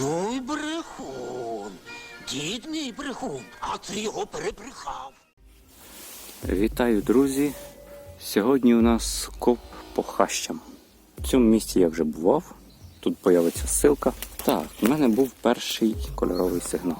Ну і брехун. Дід мій брехун, а ти його перебрехав. Вітаю, друзі! Сьогодні у нас коп по хащам. В цьому місці я вже бував. Тут появиться ссылка. Так, в мене був перший кольоровий сигнал.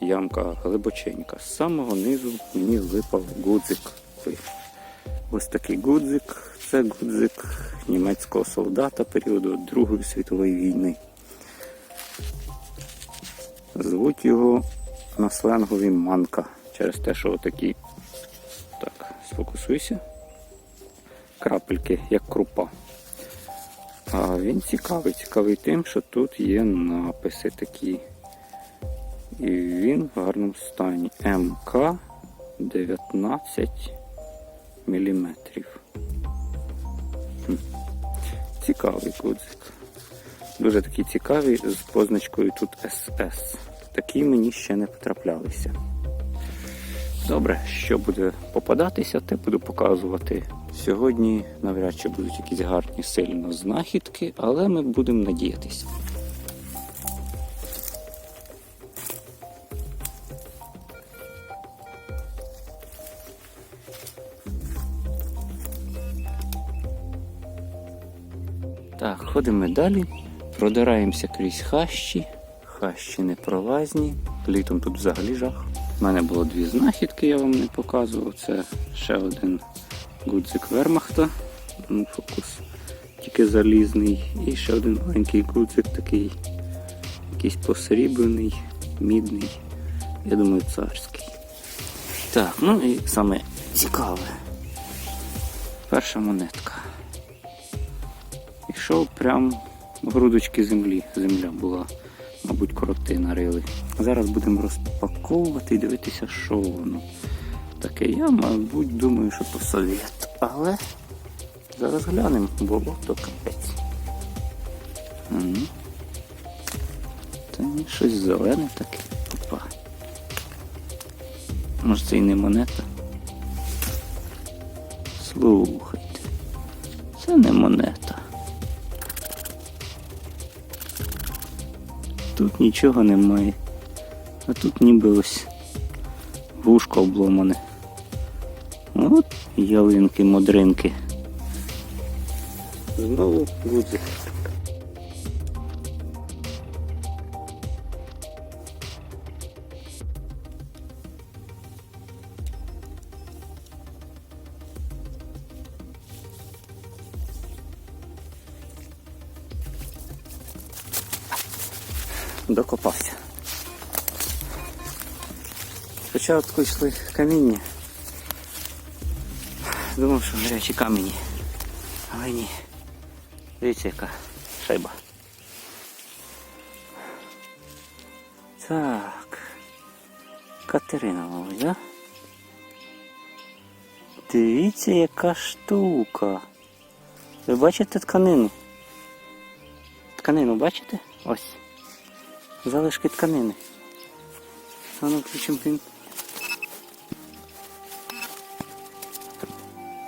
Ямка глибоченька. З самого низу мені випав гудзик. Ось такий гудзик. Це гудзик німецького солдата періоду Другої світової війни. Звуть його на сленгові манка. Через те, що отакі так, сфокусуйся. Крапельки, як крупа. А він цікавий, цікавий тим, що тут є написи такі. І він в гарному стані. МК 19 мм. Цікавий кудзик. Дуже такий цікавий з позначкою тут СС. Такі мені ще не потраплялися. Добре, що буде попадатися, те буду показувати. Сьогодні навряд чи будуть якісь гарні сильно знахідки, але ми будемо надіятися. Так, ходимо далі, продираємося крізь хащі. Хащі непролазні. Літом тут взагалі жах. У мене було дві знахідки, я вам не показував. Це ще один гудзик вермахта. Ну, фокус тільки залізний. І ще один маленький гудзик такий, якийсь посріблений, мідний. Я думаю, царський. Так, ну і саме цікаве. Перша монетка. Ішов прям грудочки землі. Земля була, мабуть, короти нарили. Зараз будемо розпаковувати і дивитися, що воно. Таке я, мабуть, думаю, що то совєт. Але зараз глянемо, болото капець. Угу. Та ні, щось зелене таке. Опа. Може це і не монета? Слухайте. Це не монета. Тут нічого немає. А тут ніби ось вушко обломане. От ялинки, модринки. Знову гудзик. Докопався. Спочатку йшли каміння. Думав, що гарячі камені. Але ні. Дивіться, яка шайба. Так. Катерина, мабуть, да? Дивіться, яка штука. Ви бачите тканину? Тканину бачите? Ось. Залишки тканини. А ну включимо він.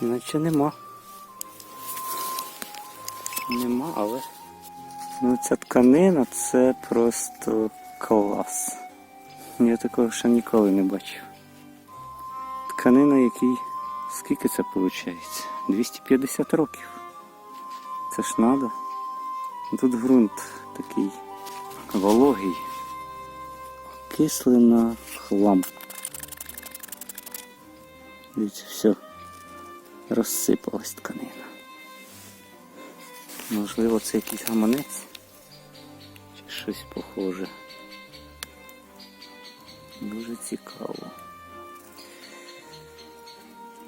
Наче нема. Нема, але. Ну ця тканина це просто клас. Я такого ще ніколи не бачив. Тканина, який. Скільки це виходить? 250 років. Це ж надо. Тут ґрунт такий вологий. Окислена хлам. Дивіться, все. Розсипалась тканина. Можливо, це якийсь гаманець чи щось похоже. Дуже цікаво.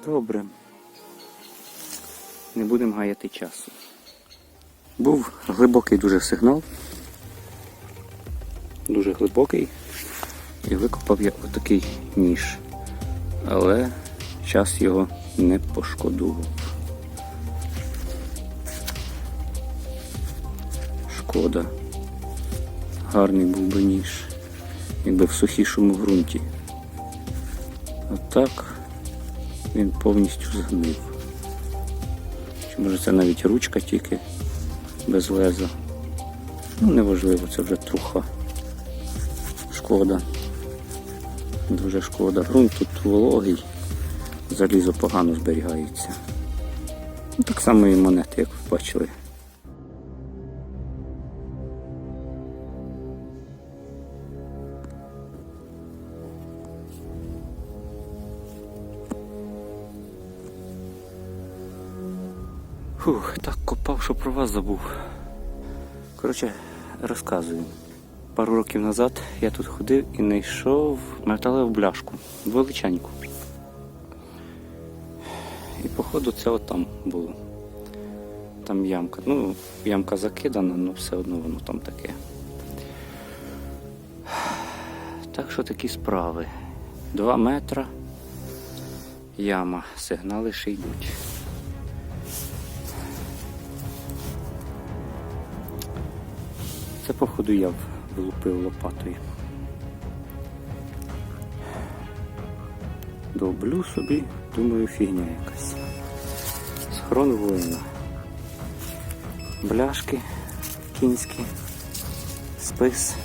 Добре. Не будемо гаяти часу. Був глибокий дуже сигнал. Дуже глибокий. І викопав я отакий ніж. Але час його не пошкодував. Шкода. Гарний був би ніж, якби в сухішому ґрунті. А так він повністю згнив. Чи може це навіть ручка тільки без леза. Ну, неважливо, це вже труха. Шкода. Дуже шкода. Грунт тут вологий, залізо погано зберігається. Ну, так само і монети, як ви бачили. Фух, так копав, що про вас забув. Коротше, розказую. Пару років назад я тут ходив і знайшов металеву бляшку. Величеньку. І походу це отам було. Там ямка. Ну, ямка закидана, але все одно воно там таке. Так що такі справи. Два метра. Яма. Сигнали ще йдуть. Це, походу, я влупив лопатою. Доблю собі, думаю, фігня якась. Схорон воїна. Бляшки кінські, спис.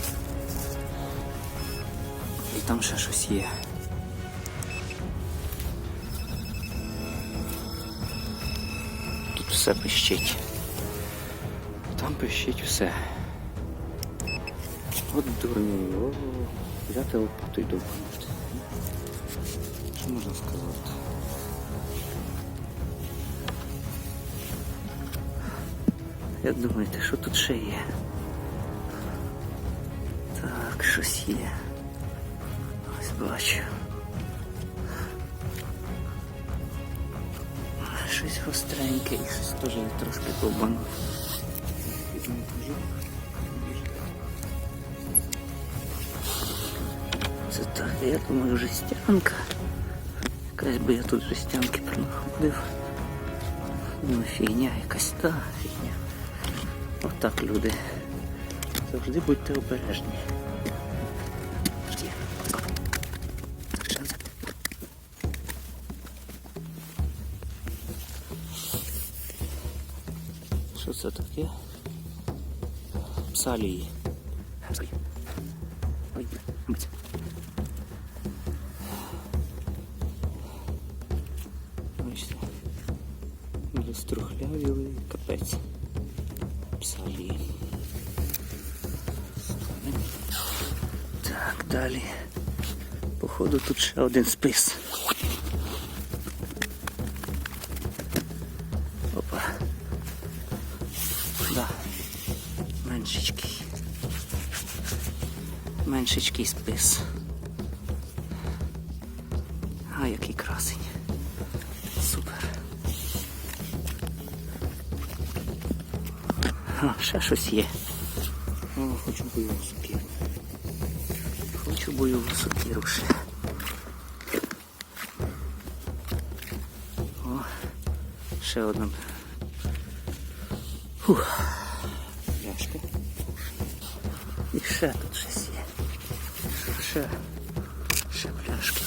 І там ще щось є. Тут все пищить. Там пищить все. От дурний, о, взяти лопату й довбанути. Що можна сказати? Як думаєте, що тут ще є? Так, щось є. Ось бачу. Щось гостреньке і щось теж я трошки довбанув. Я думаю, жестянка. Якась би я тут жестянки пронаходив. Ну, фігня якась та фігня. Отак, люди. Завжди будьте обережні. Що це таке? Псалії. Капець. Псалі. Так, далі. Походу тут ще один спис. Опа. Да. Меншечкий. Меншечкий спис. А, який красень. Супер. А, ще щось є. О, хочу бойову сокиру. Хочу бойову сокиру ще. О, ще одна. Фух. Пляшка. І ще тут щось є. Ще, ще, ще пляшки.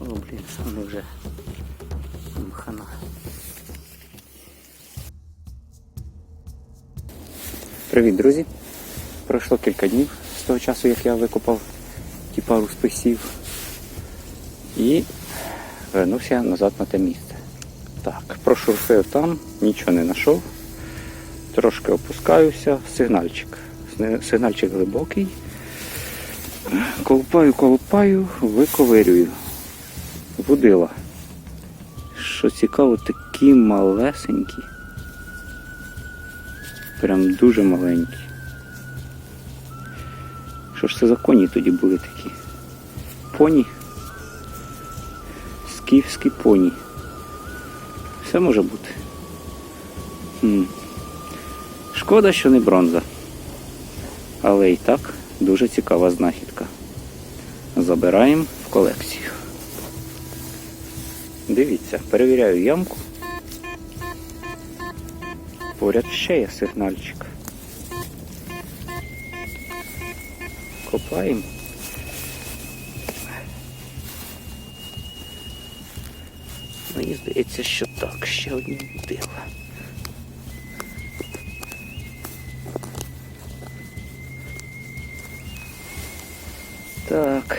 О, блін, вони вже мхана. Привіт, друзі! Пройшло кілька днів з того часу, як я викопав ті пару списів. І вернувся назад на те місце. Так, прошурфив там, нічого не знайшов. Трошки опускаюся, сигнальчик. Сигнальчик глибокий. Колупаю, колупаю, виковирюю. Водила. Що цікаво, такі малесенькі. Прям дуже маленькі. Що ж це за коні тоді були такі? Поні? Скіфські поні. Все може бути. Хм. Шкода, що не бронза. Але і так дуже цікава знахідка. Забираємо в колекцію. Дивіться, перевіряю ямку. Поряд ще є сигнальчик. Копаємо. Мені здається, що так, ще одні дила. Так.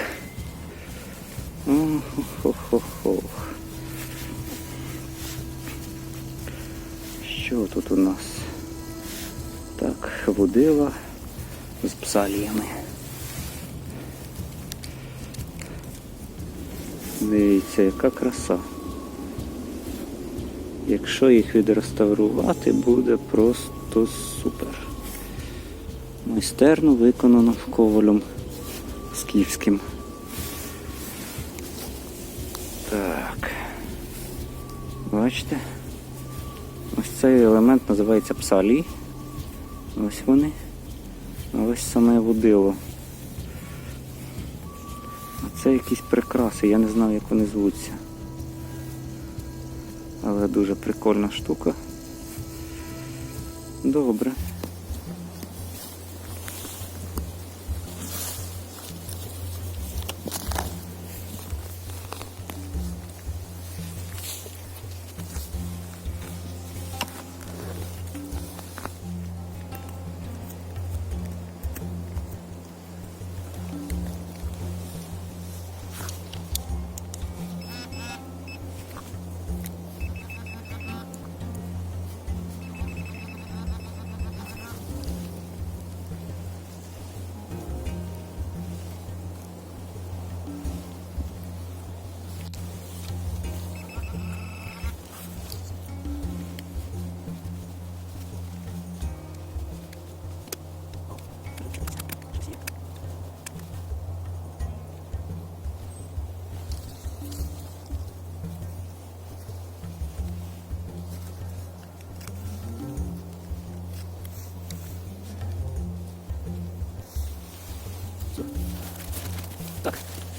Ох-ох-ох-ох. Що тут у нас? Так, водила з псаліями. Дивіться, яка краса. Якщо їх відреставрувати, буде просто супер. Майстерно виконано ковалем скіфським. Так. Бачите? Ось цей елемент називається псалі. Ось вони. Ось саме водило. А це якісь прикраси, я не знаю, як вони звуться. Але дуже прикольна штука. Добре.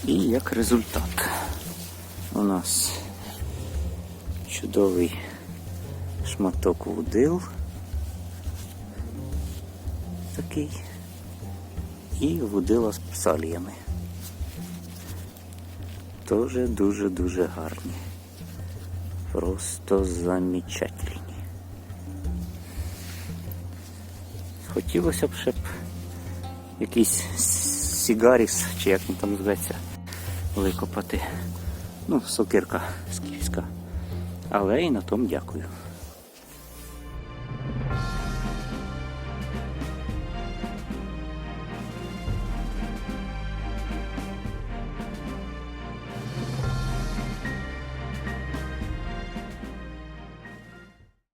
І як результат у нас чудовий шматок вудил. Такий. І вудила з псаліями. Тоже дуже-дуже гарні. Просто замечательні. Хотілося б ще б якийсь сігаріс, чи як він там зветься, викопати. Ну, сокирка скіфська. Але і на тому дякую.